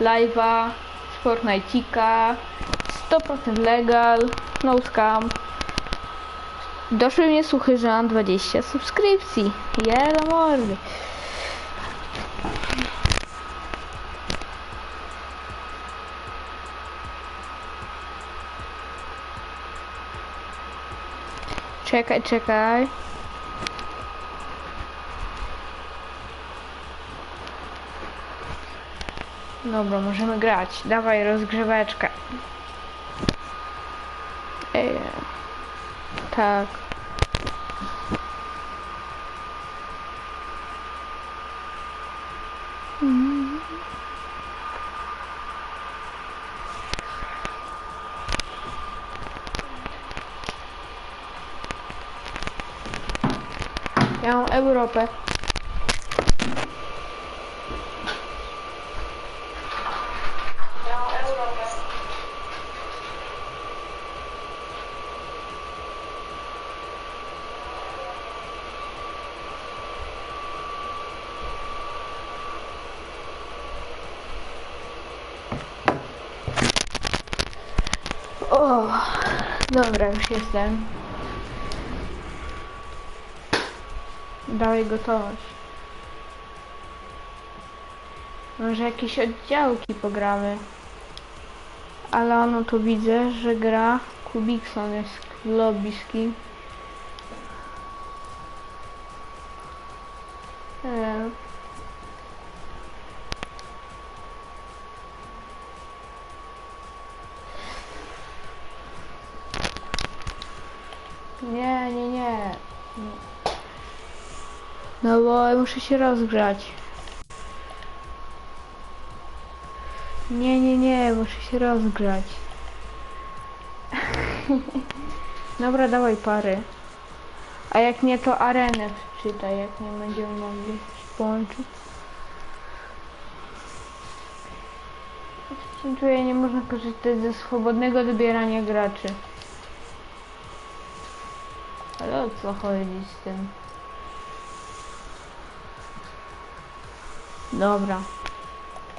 live'a Fortnite'ika 100% legal, no scam. Doszły mnie słuchy, że mam 20 subskrypcji. Jelo mordy. Czekaj, czekaj. Dobra, możemy grać. Dawaj rozgrzeweczkę. Ej, tak. Mm. Ja mam Europę. Ja mam Europę. O, dobra, już jestem. Dawaj gotowość. Może jakieś oddziałki pogramy. Ale ono tu widzę, że gra Kubikson jest lobbyski. Eee. No bo muszę się rozgrzać. Nie, nie, nie, muszę się rozgrzać. Dobra, dawaj pary. A jak nie, to arenę wczytaj, jak nie będziemy mogli połączyć. Czuję, nie można korzystać ze swobodnego dobierania graczy. Ale o co chodzi z tym? Dobra.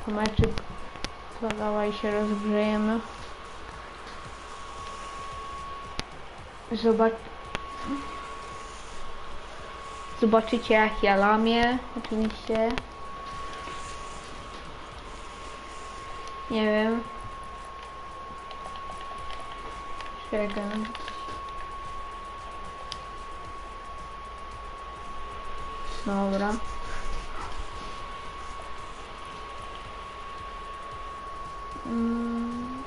To meczyk. To dawaj się rozgrzejemy. Zobacz. Zobaczycie jak ja lamię, oczywiście. Nie wiem. Czekaj. Dobra. Mm.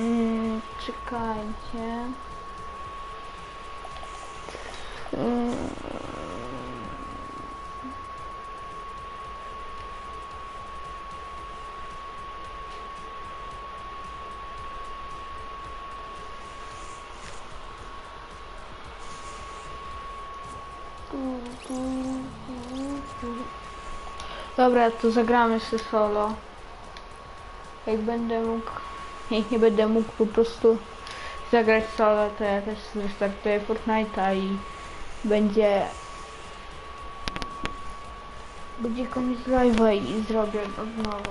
Mm, czekajcie. Mm. Dobra, to zagramy sobie solo. Jak będę mógł, jak nie będę mógł po prostu zagrać solo, to ja też zrestartuję Fortnite'a i będzie będzie koniec live'a i zrobię go znowu.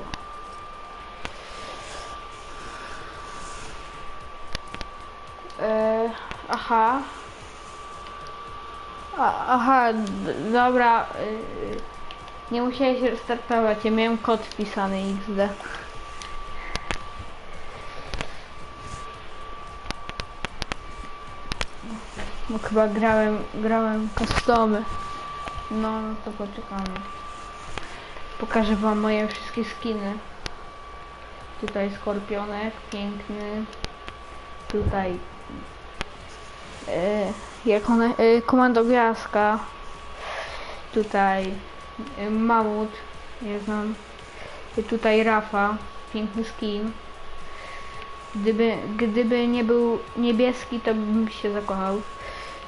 E, aha. Aha, dobra. y, nie musiałeś restartować, ja miałem kod wpisany XD. Bo chyba grałem, grałem customy. No, no to poczekamy. Pokażę wam moje wszystkie skiny. Tutaj skorpionek, piękny. Tutaj e, jak one, e, komando gwiazdka. Tutaj e, mamut, nie znam. Tutaj Rafa, piękny skin. Gdyby, gdyby nie był niebieski, to bym się zakochał.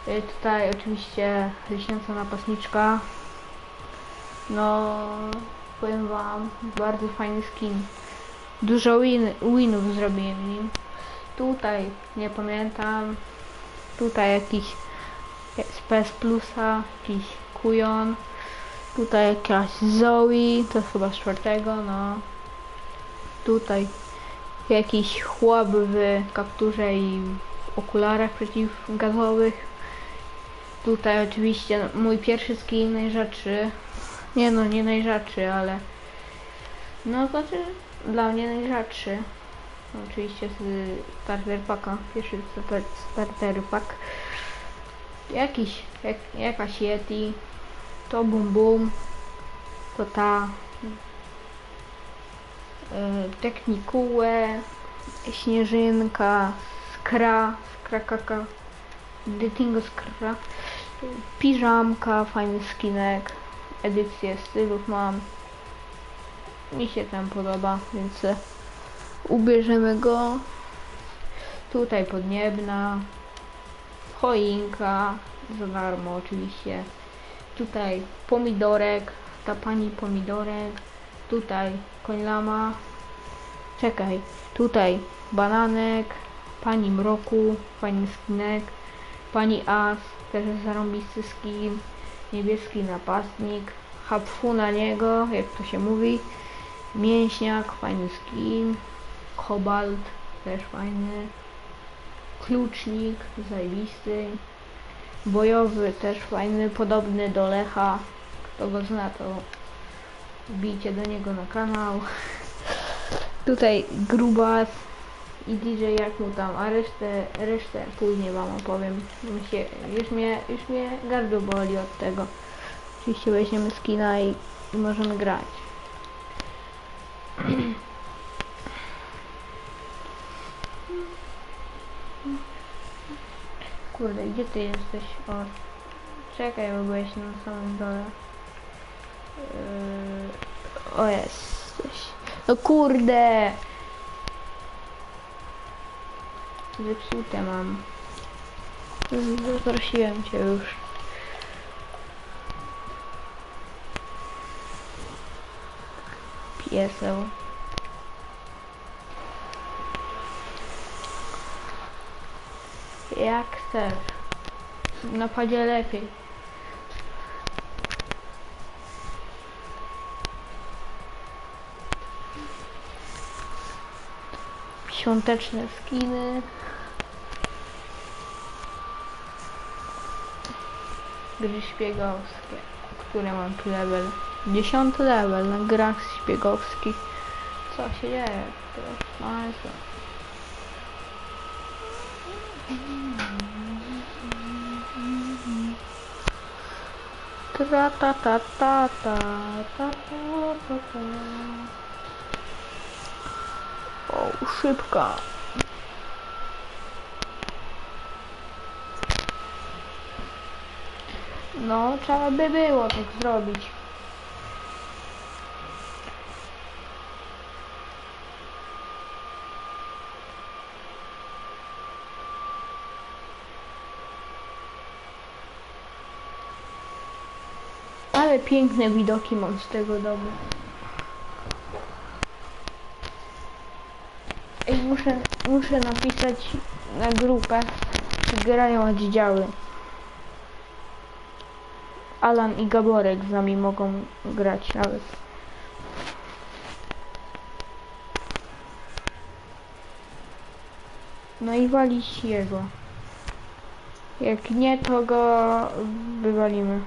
E, Tutaj oczywiście lśniąca napastniczka. No, powiem wam, bardzo fajny skin. Dużo win, winów zrobiłem nim. Tutaj, nie pamiętam. Tutaj jakiś PS Plusa, jakiś kujon. Tutaj jakaś Zoe, to chyba czwartego, no. Tutaj jakiś chłop w kapturze i w okularach przeciwgazowych. Tutaj oczywiście mój pierwszy skin najrzadszy. Nie no, nie najrzadszy, ale no znaczy dla mnie najrzadszy. Oczywiście z starter packa, pierwszy starter, pack. Jakiś, jak, jakaś Yeti, to bum bum, to ta e, Technikue, Śnieżynka, Skra, Skrakaka, Dytingo Skra, Piżamka, fajny skinek, edycję stylów mam. Mi się ten podoba, więc ubierzemy go. Tutaj podniebna, choinka, za darmo oczywiście. Tutaj pomidorek, ta pani pomidorek. Tutaj koń lama. Czekaj, tutaj bananek, pani mroku, fajny skinek, pani as, też zarąbisty skin, niebieski napastnik, hapfu na niego, jak to się mówi, mięśniak, fajny skin, kobalt, też fajny, klucznik, zajebisty, bojowy, też fajny, podobny do Lecha, kto go zna, to wbijcie do niego na kanał. Tutaj grubas i DJ jak mu tam, a resztę, resztę później wam opowiem. Mi się, już mnie, już mnie gardło boli od tego. Oczywiście weźmiemy skina i, i możemy grać. Kurde, gdzie ty jesteś? O, czekaj, bo byłeś na samym dole. Yy, o, jesteś. No kurde! Zepsute mam. Zaprosiłem cię już. Pieseł. Jak chcesz. W napadzie lepiej. Świąteczne skiny. Gry szpiegowskie. Które mam tu level? Dziesiąty level na grach szpiegowskich. Co się dzieje? Proszę Państwa. Tra ta ta ta ta ta ta ta ta. O, szybka. No, trzeba by było tak zrobić. Ale piękne widoki mam z tego domu. Ej, muszę, muszę napisać na grupę, czy grają oddziały. Alan i Gaborek z nami mogą grać nawet. No i walić jego. Jak nie, to go wywalimy.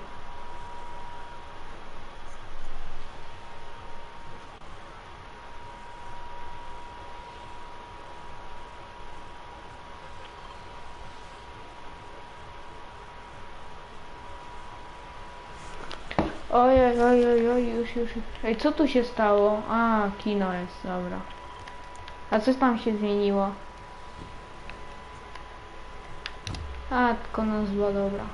Ojej, ojej, oj, już, już. Ej, co tu się stało? A, kino jest, dobra. A co tam się zmieniło? A, tylko nazwa, dobra.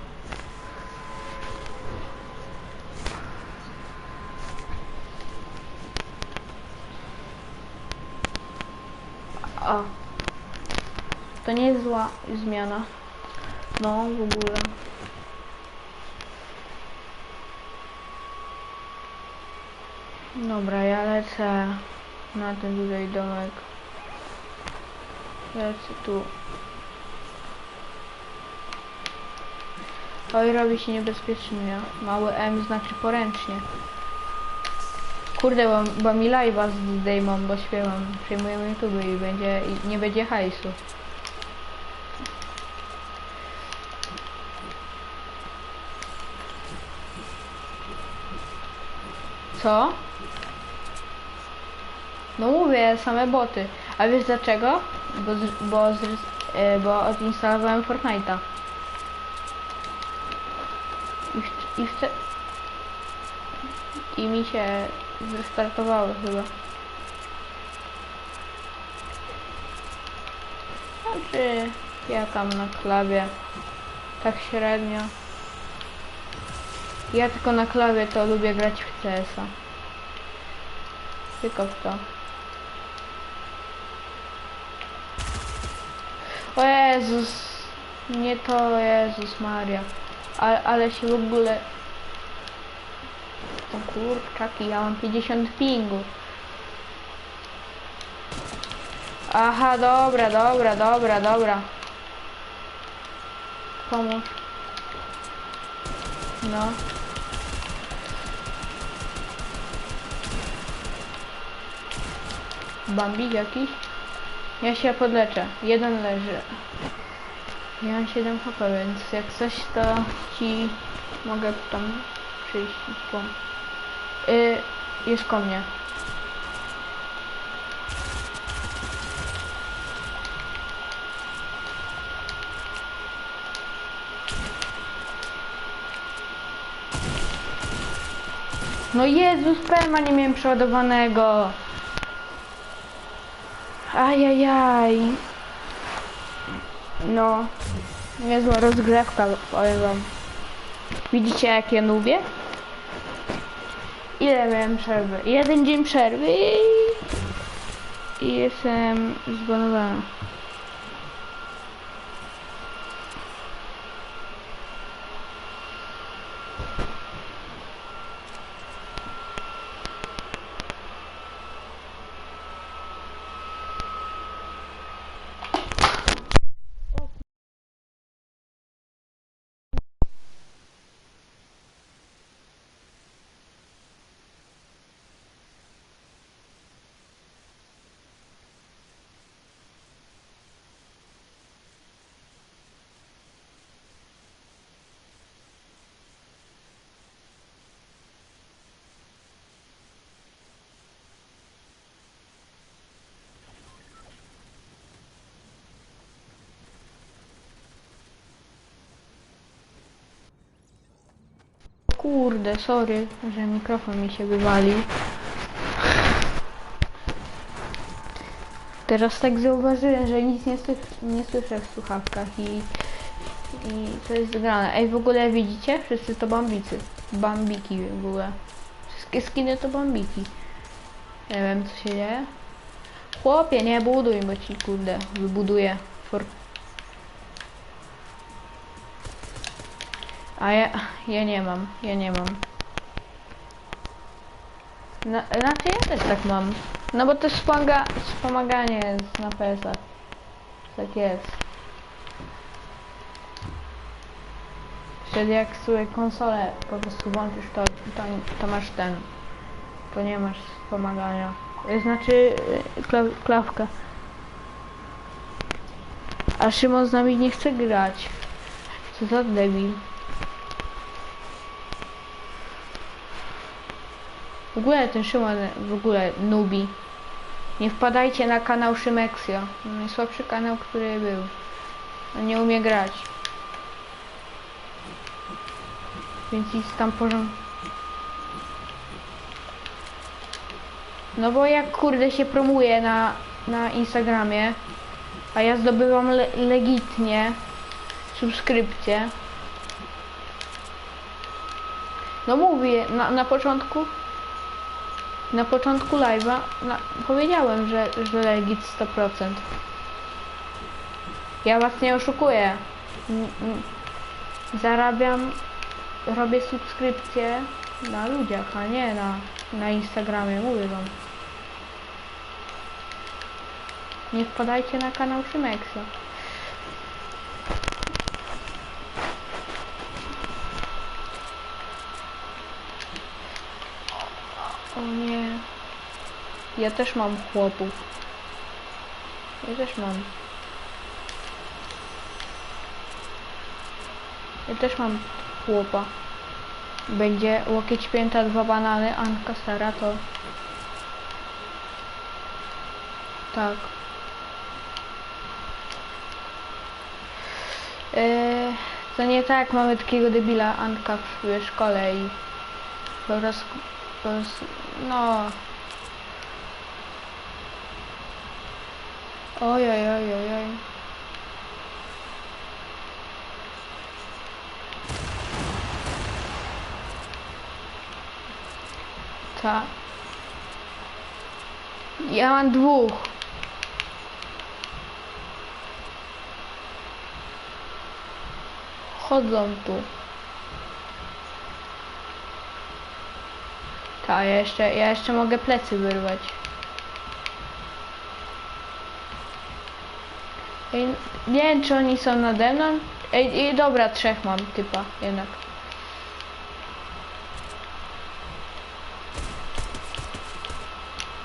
A. To nie jest zła zmiana. No, w ogóle. Dobra, ja lecę na ten tutaj domek. Lecę tu. Oj, robi się niebezpiecznie. Mały M znaczy poręcznie. Kurde, bo, bo mi live'a zdejmą, bo śpiewam. Przejmujemy YouTube i będzie, i nie będzie hajsu. Co? No mówię, same boty. A wiesz dlaczego? Bo, z, bo, z, e, bo odinstalowałem Fortnite'a. I, w, i, I mi się zrestartowały chyba. Znaczy, ja tam na klawie. Tak średnio. Ja tylko na klawie to lubię grać w CS-a. Tylko w to. O Jezus, nie to Jezus Maria. Ale, ale się w ogóle... O kurczaki, ja mam 50 pingu. Aha, dobra, dobra, dobra, dobra. Pomóż. No. Bambik jakiś? Ja się podleczę. Jeden leży. Ja mam 7 HP, więc jak coś to ci mogę tam przyjść i pom... Y, jest ko mnie. No Jezus, perma nie miałem przeładowanego. Ajajaj. No. Niezła rozgrywka, powiem wam. Widzicie jak ja lubię? Ile miałem przerwy? Jeden dzień przerwy i... I jestem zbanowany. Kurde, sorry, że mikrofon mi się wywalił. Teraz tak zauważyłem, że nic nie, słys nie słyszę w słuchawkach i, i to jest grane. Ej, w ogóle widzicie? Wszyscy to bambicy. Bambiki w ogóle. Wszystkie skiny to bambiki. Nie wiem, co się dzieje. Chłopie, nie buduj, bo ci kurde wybuduję. For... A ja, ja nie mam, ja nie mam. Na, znaczy ja też tak mam. No bo to wspomaga, wspomaganie jest na PS-ach. Tak jest. Wtedy jak sobie konsolę po prostu włączysz, to, to, to masz ten. To nie masz wspomagania. Znaczy y, kla, klawka. A Szymon z nami nie chce grać. Co za debil. W ogóle ten Szymon, w ogóle nubi. Nie wpadajcie na kanał Szymexio. Najsłabszy kanał, który był. On nie umie grać. Więc jest tam porząd... No bo jak kurde się promuje na, na Instagramie, a ja zdobywam le legitnie subskrypcję. No mówię, na, na początku na początku live'a powiedziałem, że, że Legit 100%. Ja was nie oszukuję. Zarabiam, robię subskrypcje na ludziach, a nie na, na Instagramie, mówię wam. Nie wpadajcie na kanał Szymexa. O nie. Ja też mam chłopów. Ja też mam. Ja też mam chłopa. Będzie łokieć pięta, dwa banany, Anka stara to... Tak. Eee, to nie tak, mamy takiego debila Anka w szkole i po prostu, po prostu no. Oj, oj, oj, oj, oj. Tak. Ja mam dwóch. Chodzą tu. Tak, ja jeszcze, ja jeszcze mogę plecy wyrwać. Ej, nie wiem, czy oni są nade mną. Ej, ej, dobra, trzech mam typa jednak.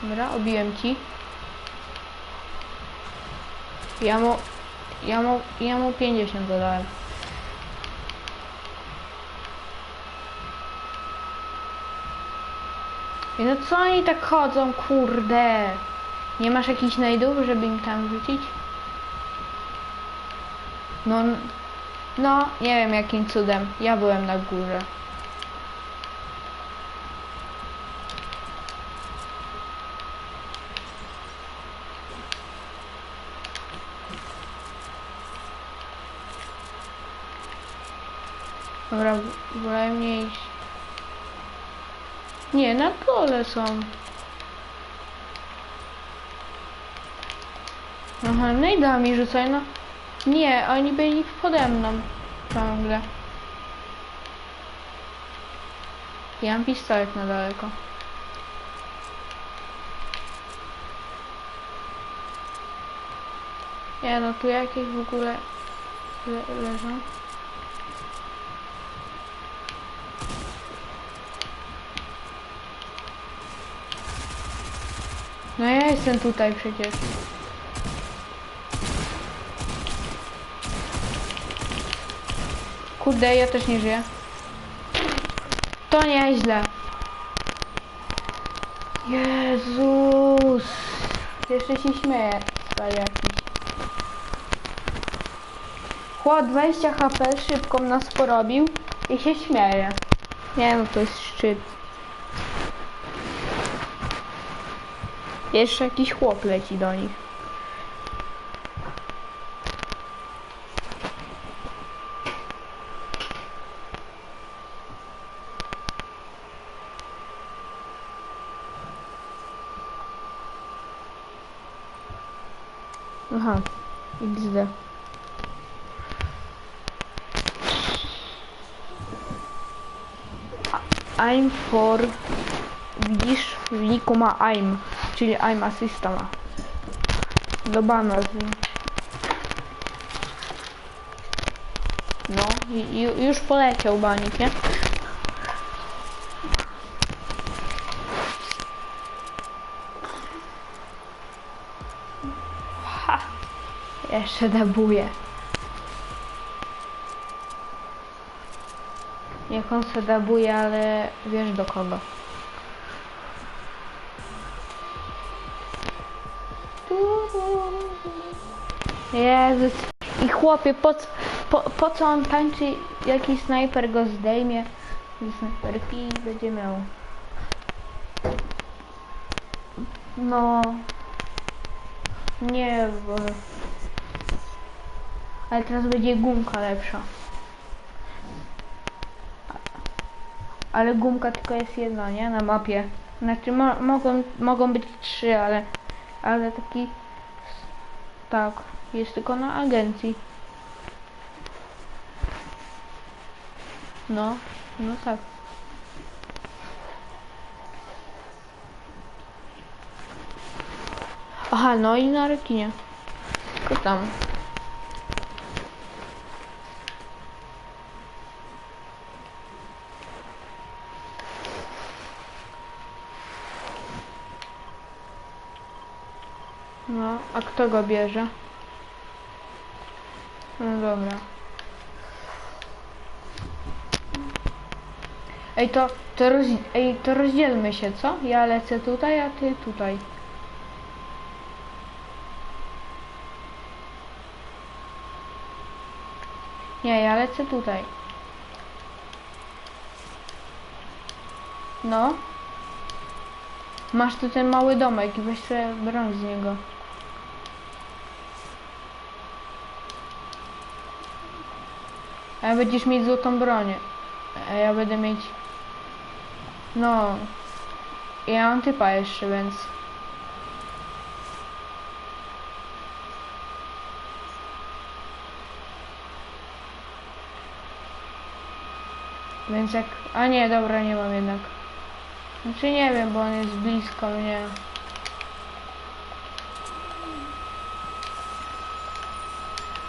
Dobra, obiłem ci. Ja mu, ja mu, ja mu 50 zadałem. Ej, No co oni tak chodzą, kurde? Nie masz jakichś znajdów, żeby im tam rzucić? No, no, nie wiem jakim cudem. Ja byłem na górze. Dobra, wolę mnie iść. Nie, na dole są. Aha, no i da mi rzucaj, no. Nie, oni byli pode mną ciągle. Ja mam pistolet na daleko. Nie no, tu jakieś w ogóle le leżą. No ja jestem tutaj przecież. Kurde, ja też nie żyję. To nieźle. Jezus. Jeszcze się. Stary jakiś. Chłop 20 HP szybko nas porobił i się śmieje. Nie no, to jest szczyt. Jeszcze jakiś chłop leci do nich. Aha, XD. I'm for... Widzisz, w niku ma I'm, czyli I'm asysta ma. Do bana. No, już poleciał banik, nie? Jeszcze debuje. Niech on se dabuje, ale wiesz do kogo. Jezus. I chłopie, po, po, po co on tańczy? Jaki snajper go zdejmie? I snajperki będzie miał. No. Nie, bo... Ale teraz będzie gumka lepsza. Ale gumka tylko jest jedna, nie? Na mapie. Znaczy mo mogą, mogą być trzy, ale ale taki tak, jest tylko na agencji. No, no tak. Aha, no i na rekinie. Tylko tam. No, a kto go bierze? No dobra. Ej, to, to, roz, ej, to rozdzielmy się, co? Ja lecę tutaj, a ty tutaj. Nie, ja lecę tutaj. No. Masz tu ten mały domek i weź sobie broń z niego. A będziesz mieć złotą broń. A ja będę mieć... No... Ja mam typa jeszcze, więc... Więc jak... A nie, dobra, nie mam jednak. Znaczy nie wiem, bo on jest blisko mnie.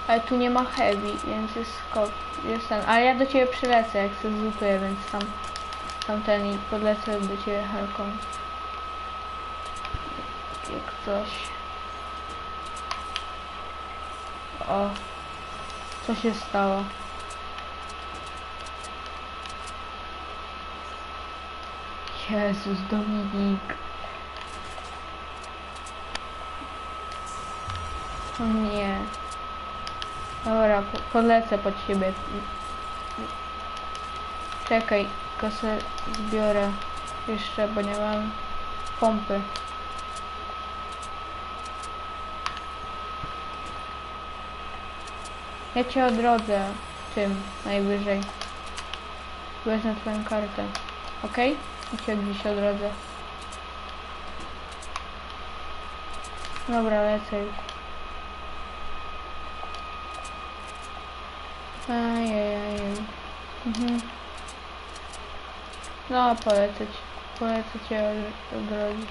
Ale tu nie ma heavy, więc jest skok. Jest ten. Ale ja do ciebie przylecę, jak się zlutuję, więc tam, tam ten i podlecę do ciebie helką. Jak coś. O. Co się stało? Jezus, Dominik. O nie. Dobra, po, podlecę pod ciebie. Czekaj, kosę zbiorę jeszcze, bo nie mam pompy. Ja cię odrodzę tym najwyżej. Wezmę twoją kartę. Okej? I cię gdzieś odrodzę. Dobra, lecę już. Ajajaj. Mhm. No, polecę ci. Polecę cię od- odrodzić.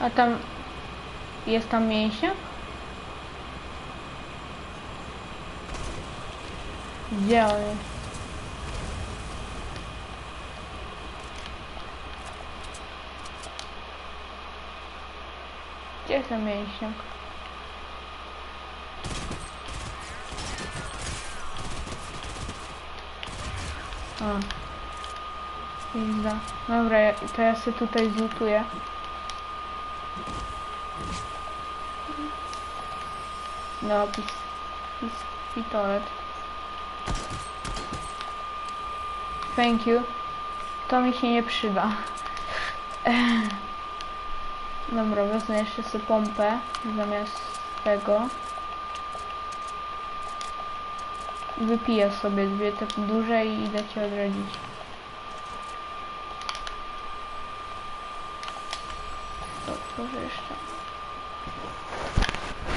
A tam... Jest tam mięśnia? Gdzie on Gdzie jest ten mięśniak? O. Dobra, to ja sobie tutaj zlutuję. No, pis, pis, pistolet. Thank you. To mi się nie przyda. Dobra, wezmę jeszcze sobie pompę zamiast tego. Wypiję sobie dwie te duże i idę cię odrodzić. Otworzę jeszcze.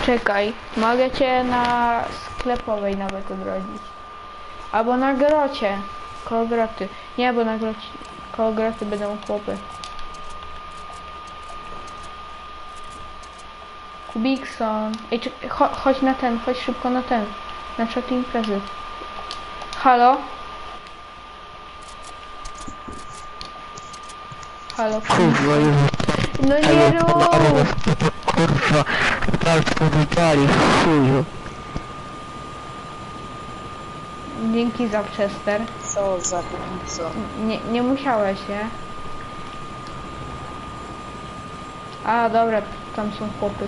Czekaj, mogę cię na sklepowej nawet odrodzić. Albo na grocie. Koło. Nie, bo na grocie, koło będą chłopy. Kubikson. Ej, czek- cho chodź na ten, chodź szybko na ten. Na czat imprezy. Halo? Halo? Kurwa, No nie rób! kurwa, bardzo wypali, chuju. Dzięki za Chester. Co za kubico? Nie, nie musiałeś, nie? A, dobra, tam są chłopy.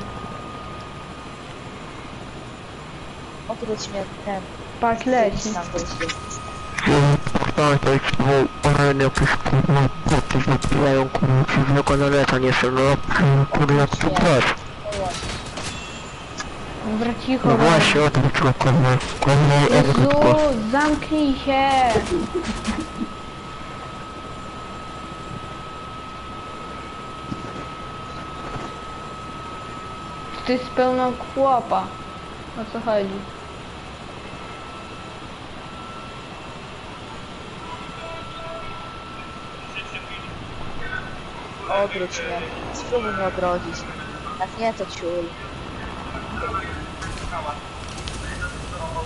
Odwróć mnie ten. Patrz, leci. Tam wyjdzie. Kurwa, to jest bo one jakieś kurwa, koty wypijają, kurwa, przywleko na leta nie są, no kurwa, tu też. Dobra, cicho. No właśnie, o tym kurwa, kurwa. Jezu, zamknij się! Ty jest pełno chłopa. O co chodzi? Odwróć mnie. Spróbuj mnie odrodzić. Jak nie, to ciul.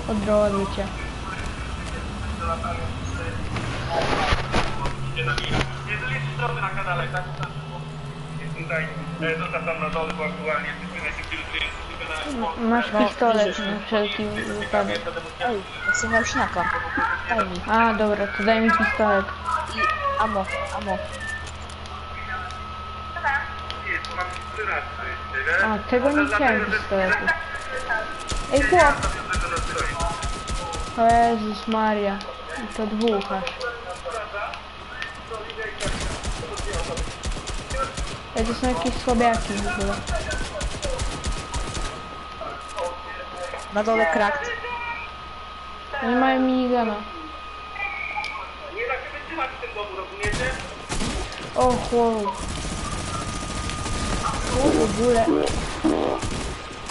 Odrodzę cię. Jeżeli jest strony na kanale, tak? Jest tutaj, zostaw tam na dole, bo aktualnie jesteśmy najszybciej rozwijający na Masz pistolet na wszelki wypadek. Ej, ja chcę miał śniaka. Daj mi. A, dobra, to daj mi pistolet. I amo, amo. A, tego nie chciałem pistoletu. Ej, chłop! O Jezus Maria. I to dwóch aż. Ej, to są jakieś słabiaki w ogóle. Na dole krakt. Oni mają minigana. Nie da się wytrzymać w tym domu, rozumiecie? O, chłop. W ogóle.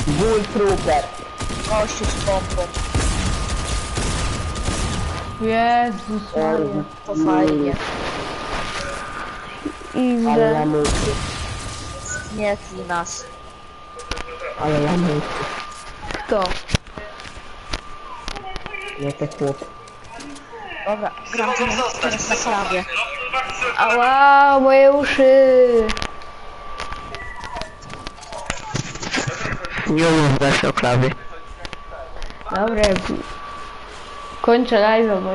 Bull Trooper. Gościu z pompą. Jezus Maria. To fajnie. Ale Idę. lamusy. Zgnietli nas. Ale lamusy. Kto? Nie te chłop. Dobra, gram teraz- teraz na prawie. Ała, moje uszy. Nie mów o klawie. Dobra, kończę live, bo